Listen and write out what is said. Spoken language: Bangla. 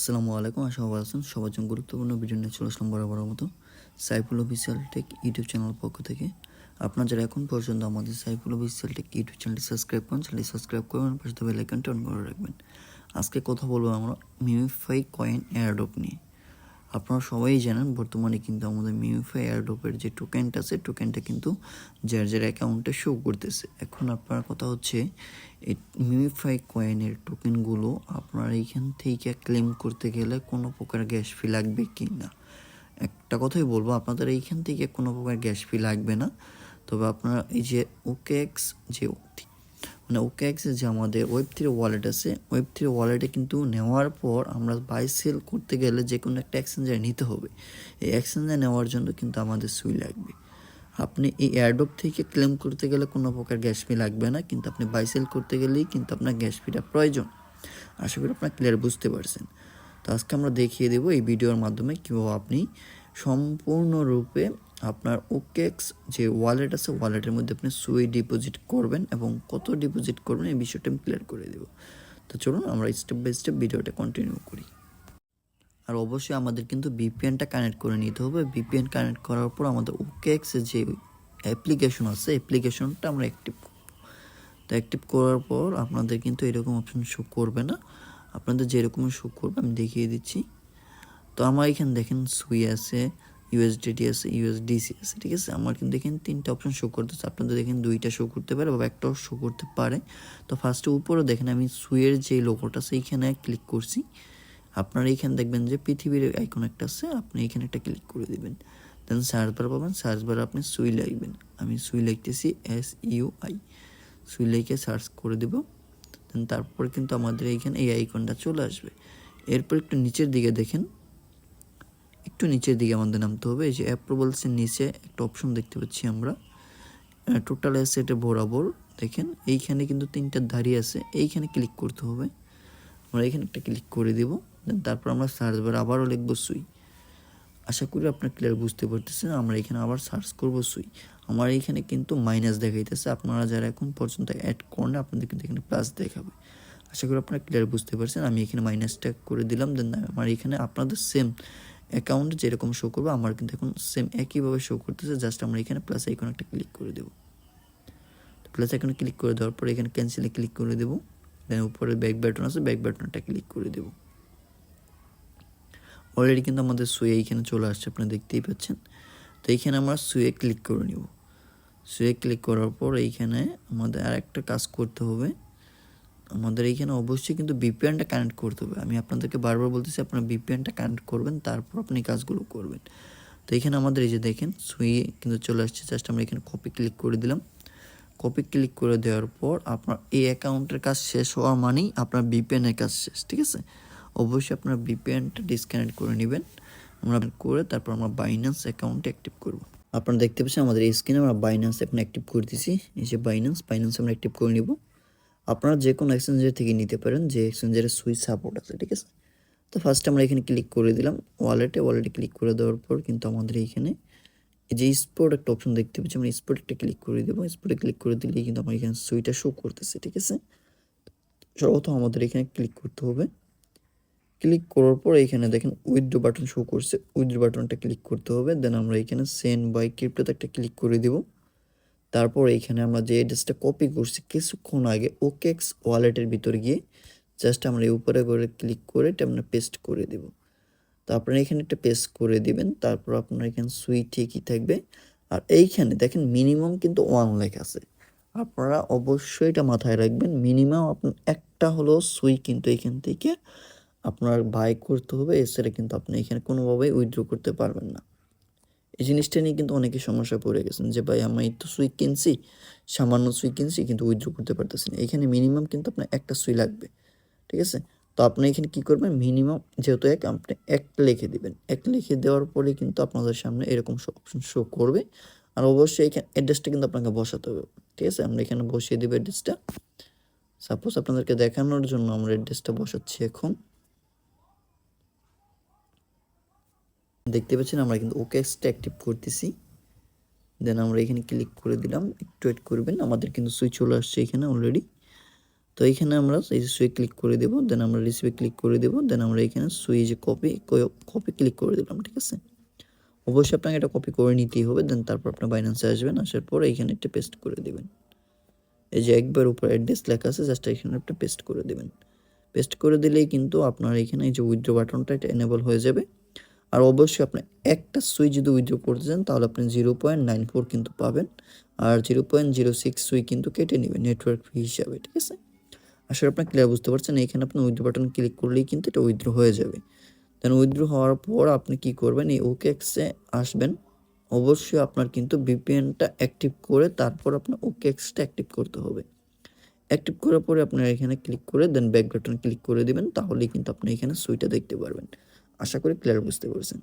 আসসালামু আলাইকুম, আশা ভালো আছেন। সবার জন্য গুরুত্বপূর্ণ ভিডিও নিয়ে চলে আসলাম বরাবর মতো Saiful official tech YouTube channel পক্ষ থেকে। আপনারা যারা এখন পর্যন্ত আমাদের সাইফুল অফিসিয়াল টেক ইউটিউব চ্যানেলটি সাবস্ক্রাইব করেন চ্যানেলটি সাবস্ক্রাইব করবেন পাশে বেল আইকনটি অন করে রাখবেন। আজকে কথা বলব আমরা মিউফাই কয়েন এয়ারড্রপ নিয়ে। আপনারা সবাই জানেন, বর্তমানে কিন্তু আমাদের মিউফাই এয়ারড্রপের যে টোকেনটা আছে টোকেনটা কিন্তু যার যার অ্যাকাউন্টে শো করতেছে। এখন আপনার কথা হচ্ছে, এই মিউফাই কয়েনের টোকেনগুলো আপনার এইখান থেকে ক্লেম করতে গেলে কোনো প্রকার গ্যাস ফি লাগবে কি না? একটা কথাই বলব, আপনাদের এইখান থেকে কোনো প্রকার গ্যাস ফি লাগবে না। তবে আপনারা এই যে ওকেএক্স যে মানে ওকেএক্সের যে আমাদের ওয়েব থ্রি ওয়ালেট আছে ওয়েব থ্রি ওয়ালেটে কিন্তু নেওয়ার পর আমরা বাই সেল করতে গেলে যে কোনো একটা এক্সচেঞ্জার নিতে হবে। এই এক্সচেঞ্জার নেওয়ার জন্য কিন্তু আমাদের সুই লাগবে। আপনি এই এয়ারড্রপ থেকে ক্লেম করতে গেলে কোনো প্রকার গ্যাস ফি লাগবে না, কিন্তু আপনি বাই সেল করতে গেলেই কিন্তু আপনার গ্যাস ফিটা প্রয়োজন। আশা করি আপনার ক্লিয়ার বুঝতে পারছেন। তো আজকে আমরা দেখিয়ে দেবো এই ভিডিওর মাধ্যমে কীভাবে আপনি সম্পূর্ণরূপে আপনার ওকেক্স যে ওয়ালেট আছে ওয়ালেটের মধ্যে আপনি সুই ডিপোজিট করবেন এবং কত ডিপোজিট করবেন এই বিষয়টা আমি ক্লিয়ার করে দেবো। তো চলুন আমরা স্টেপ বাই স্টেপ ভিডিওটা কন্টিনিউ করি। আর অবশ্যই আমাদের কিন্তু বিপিএনটা কানেক্ট করে নিতে হবে। বিপিএন কানেক্ট করার পর আমাদের ওকেএক্সের যে অ্যাপ্লিকেশন আছে অ্যাপ্লিকেশনটা আমরা অ্যাক্টিভ তো অ্যাক্টিভ করার পর আপনাদের কিন্তু এরকম অপশন শো করবে না। আপনাদের যেরকম শো করবে, আমি দেখিয়ে দিচ্ছি। তো আমার এখানে দেখেন সুই আছে ইউএসডিটি আছে ইউএসডিসি আছে ঠিক আছে? আমার কিন্তু দেখেন তিনটা অপশন শো করতেছে। আপনাদের দেখেন দুইটা শো করতে পারে বা একটাও শো করতে পারে। তো ফার্স্টে উপরে দেখেন আমি সুইয়ের যে লোগোটা আছে, এইখানে ক্লিক করছি। আপনারা এইখানে দেখবেন যে পৃথিবীর আইকন একটা আছে, আপনি এখানে একটা ক্লিক করে দিবেন। দেন সার্চ বার পাবেন সার্চ বারে আপনি সুই লিখবেন। আমি সুই লিখতেছি এস ইউ আই সুই লিখে সার্চ করে দেব। দেন তারপর কিন্তু আমাদের এইখানে এই আইকনটা চলে আসবে। এরপর একটু নিচের দিকে দেখেন। একটু নিচের দিকে আমাদের নামতে হবে। এই যে অ্যাপ্রুভালসের নিচে একটা অপশন দেখতে পাচ্ছি আমরা। টোটাল অ্যাসেটে বরাবর দেখেন, এইখানে কিন্তু তিনটা ধারি আছে, এইখানে ক্লিক করতে হবে। আমরা এখানে একটা ক্লিক করে দেব তারপর আমরা সার্চ বার আবারও লিখব সুই। আশা করি আপনার ক্লিয়ার বুঝতে পারতেছেন, আমরা এখানে আবার সার্চ করব সুই। আমার এখানে কিন্তু মাইনাস দেখাইতেছে, আপনারা যারা এখন পর্যন্ত অ্যাড করেন আপনাদের কিন্তু এখানে প্লাস দেখাবে। আশা করি আপনারা ক্লিয়ার বুঝতে পারছেন, আমি এখানে মাইনাসটা করে দিলাম দেন আমার এখানে আপনাদের সেম অ্যাকাউন্ট যেরকম শো করবে, আমার কিন্তু এখন সেম একইভাবে শো করতেছে জাস্ট আমরা এখানে প্লাস আইকন একটা ক্লিক করে দেবো। প্লাস আইকনে ক্লিক করে দেওয়ার পর এখানে ক্যান্সেলে ক্লিক করে দেবো। দেন উপরে ব্যাক বাটন আছে ব্যাক বাটনটা ক্লিক করে দেবো। অলরেডি কিন্তু আমাদের সুয়ে এইখানে চলে আসছে আপনি দেখতেই পাচ্ছেন। তো এইখানে আমরা সুয়ে ক্লিক করে নিব। সুয়ে ক্লিক করার পর এইখানে আমাদের আর একটা কাজ করতে হবে। আমাদের এইখানে অবশ্যই কিন্তু বিপিএনটা কানেক্ট করতে হবে। আমি আপনাদেরকে বারবার বলতেছি, আপনারা বিপিএনটা কানেক্ট করবেন, তারপর আপনি কাজগুলো করবেন। তো এখানে আমাদের এই যে দেখেন, সুই কিন্তু চলে আসছে। জাস্ট আমরা এখানে কপি ক্লিক করে দিলাম। কপি ক্লিক করে দেওয়ার পর আপনার এই অ্যাকাউন্টের কাজ শেষ হওয়া মানেই আপনার বিপিএনের কাজ শেষ, ঠিক আছে? অবশ্যই আপনার বিপিএনটা ডিসকানেক্ট করে নেবেন। আমরা করে তারপর আমরা বাইন্যান্স অ্যাকাউন্টে অ্যাক্টিভ করব। আপনারা দেখতে পাচ্ছেন, আমাদের স্ক্রিনে আমরা বাইন্যান্স এখন অ্যাক্টিভ করে দিছি। এই যে বাইন্যান্স বাইন্যান্স আমরা অ্যাক্টিভ করে নিব। আপনারা যে কোনো এক্সচেঞ্জার থেকে নিতে পারেন, যে এক্সচেঞ্জারের সুইচ সাপোর্ট আছে, ঠিক আছে? তো ফার্স্ট আমরা এখানে ক্লিক করে দিলাম ওয়ালেটে ওয়ালেটে ক্লিক করে দেওয়ার পর কিন্তু আমাদের এইখানে এই যে স্পোর্ট একটা অপশন দেখতে পাচ্ছি, আমরা স্পোর্ট একটা ক্লিক করে দেবো। স্পোর্টে ক্লিক করে দিলেই কিন্তু আমার এখানে সুইটা শো করতেছে, ঠিক আছে? সর্বপ্রথম আমাদের এখানে ক্লিক করতে হবে। ক্লিক করার পর এখানে দেখেন উইথড্রো বাটন শো করছে উইথড্রো বাটনটা ক্লিক করতে হবে। দেন আমরা এখানে সেন্ড বাই ক্রিপ্টোতে একটা ক্লিক করে দেব। তারপর এইখানে আমরা যে অ্যাড্রেসটা কপি করছি, কিছুক্ষণ আগে ওকেক্স ওয়ালেটের ভিতর গিয়ে জাস্ট আমরা এই উপরে করে ক্লিক করে এটা আমরা পেস্ট করে দেব। তো আপনারা এখানে একটা পেস্ট করে দিবেন, তারপর আপনার এখানে সুই ঠিকই থাকবে? আর এইখানে দেখেন মিনিমাম কিন্তু ওয়ান লেখ আছে। আপনারা অবশ্যই এটা মাথায় রাখবেন মিনিমাম আপনার একটা হলো সুই কিন্তু এখান থেকে আপনার বাই করতে হবে, এছাড়া কিন্তু আপনি এখানে কোনোভাবেই উইথড্র করতে পারবেন না। এই জিনিসটা নিয়ে কিন্তু অনেকে সমস্যায় পড়ে গেছেন যে, ভাই, আমি তো সুই কিনছি, সামান্য সুই কিনছি, কিন্তু উইথড্র করতে পারতেছি না। এখানে মিনিমাম কিন্তু আপনার একটা সুই লাগবে, ঠিক আছে? তো আপনি এখানে কী করবেন? মিনিমাম যেহেতু এক, আপনি এক লিখে দিবেন। এক লিখে দেওয়ার পরে কিন্তু আপনাদের সামনে এরকম অপশন শো করবে। আর অবশ্যই এখানে অ্যাড্রেসটা কিন্তু আপনাকে বসাতে হবে, ঠিক আছে? আমরা এখানে বসিয়ে দেবো অ্যাড্রেসটা সাপোজ আপনাদেরকে দেখানোর জন্য আমরা অ্যাড্রেসটা বসাচ্ছি এখন। দেখতে পাচ্ছেন, আমরা কিন্তু ওকেসটা অ্যাক্টিভ করতেছি। দেন আমরা এখানে ক্লিক করে দিলাম, একটু ওয়েট করবেন, আমাদের কিন্তু সুইচ চলে আসছে এখানে অলরেডি তো এইখানে আমরা এই সুই ক্লিক করে দেবো দেন আমরা রিসিভে ক্লিক করে দেবো দেন আমরা এখানে সুই যে কপি কপি ক্লিক করে দিলাম, ঠিক আছে? অবশ্যই আপনাকে এটা কপি করে নিতেই হবে দেন তারপর আপনার বাইন্যান্সে আসবেন, আসার পর এইখানে একটা পেস্ট করে দেবেন। এই যে একবার উপর অ্যাড্রেস লেখা আছে জাস্ট এখানে একটা পেস্ট করে দেবেন। পেস্ট করে দিলেই কিন্তু আপনার এখানে এই যে উইথড্র বাটনটা এটা এনেবল হয়ে যাবে। আর অবশ্যই আপনি একটা সুই যদি উইথড্র করতে চান, তাহলে আপনি জিরো পয়েন্ট নাইন ফোর কিন্তু পাবেন আর zero point zero six SUI কিন্তু কেটে নেবেন নেটওয়ার্ক ফি হিসাবে, ঠিক আছে? আসলে আপনার ক্লিয়ার বুঝতে পারছেন, এখানে আপনি উইথড্র বাটন ক্লিক করলেই কিন্তু এটা উইথড্র হয়ে যাবে। দেন উইথড্র হওয়ার পর আপনি কি করবেন, এই ওকে এক্সে আসবেন, অবশ্যই আপনার কিন্তু ভিপিএনটা অ্যাক্টিভ করে তারপর আপনার ওকে এক্সটা অ্যাক্টিভ করতে হবে। অ্যাক্টিভ করার পরে আপনার এখানে ক্লিক করে দেন ব্যাক বাটন ক্লিক করে দিবেন, তাহলেই কিন্তু আপনি এখানে সুইটা দেখতে পারবেন। আশা করি ক্লিয়ার বুঝতে পারছেন।